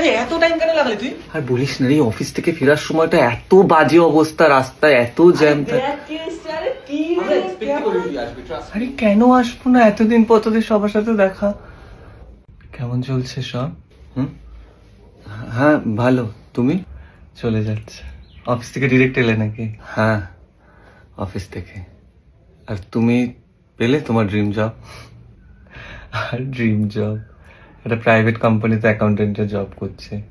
আরে এত টাইম কেন লাগালি তুই? আর বলিস না রে অফিস থেকে ফেরার সময়টা এত বাজে অবস্থা রাস্তায় এত জ্যাম আরে কেন আসব না? এতদিন পর তোদের সবার সাথে দেখা। কেমন চলছে সব? হুম? হ্যাঁ ভালো। তুমি? চলে যাচ্ছে। অফিস থেকে ডিরেক্ট এলে নাকি? হ্যাঁ অফিস থেকে। আর তুমি পেলে তোমার ড্রিম জব আর ড্রিম জব একটা প্রাইভেট কোম্পানিতে অ্যাকাউন্টেন্টের জব করছে।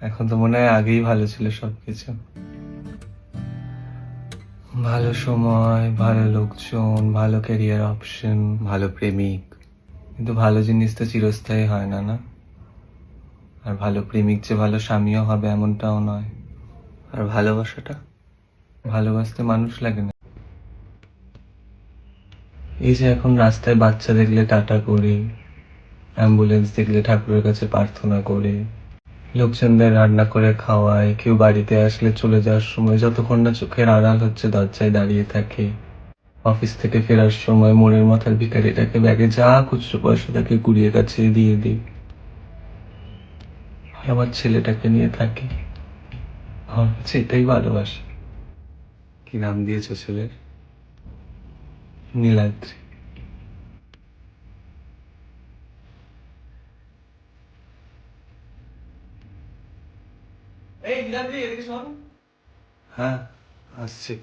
এখন তো মনে হয় আগেই ভালো ছিল সবকিছু। ভালো সময়, ভালো লোকজন, ভালো ক্যারিয়ার অপশন ভালো প্রেমিক। কিন্তু ভালো জিনিস তো চিরস্থায়ী হয় না না? আর ভালো প্রেমিক যে ভালো স্বামীও হবে এমনটাও নয়। আর ভালোবাসাটা? ভালোবাসতে মানুষ লাগে না। এই যে এখন রাস্তায় বাচ্চা দেখলে টাটা করি। অ্যাম্বুলেন্স দেখলে ঠাকুরের কাছে প্রার্থনা করে। লোকজনদের রান্না করে খাওয়ায় কেউ বাড়িতে আসলে চলে যাওয়ার সময় যতক্ষণ না চোখের আড়াল হচ্ছে দরজায় দাঁড়িয়ে থাকে। অফিস থেকে ফেরার সময় মোড়ের মাথার ভিখারিটাকে ব্যাগে যা খুচরো পয়সা তাকে কুড়িয়ে কাছে দিয়ে দিই। আমার ছেলেটাকে নিয়ে থাকি। আমার কাছে এটাই ভালোবাসা। কি নাম দিয়েছ ছেলের? নীলাদ্রি। এই নীলাদ্রি এদিকে শোন হ্যাঁ আসছে।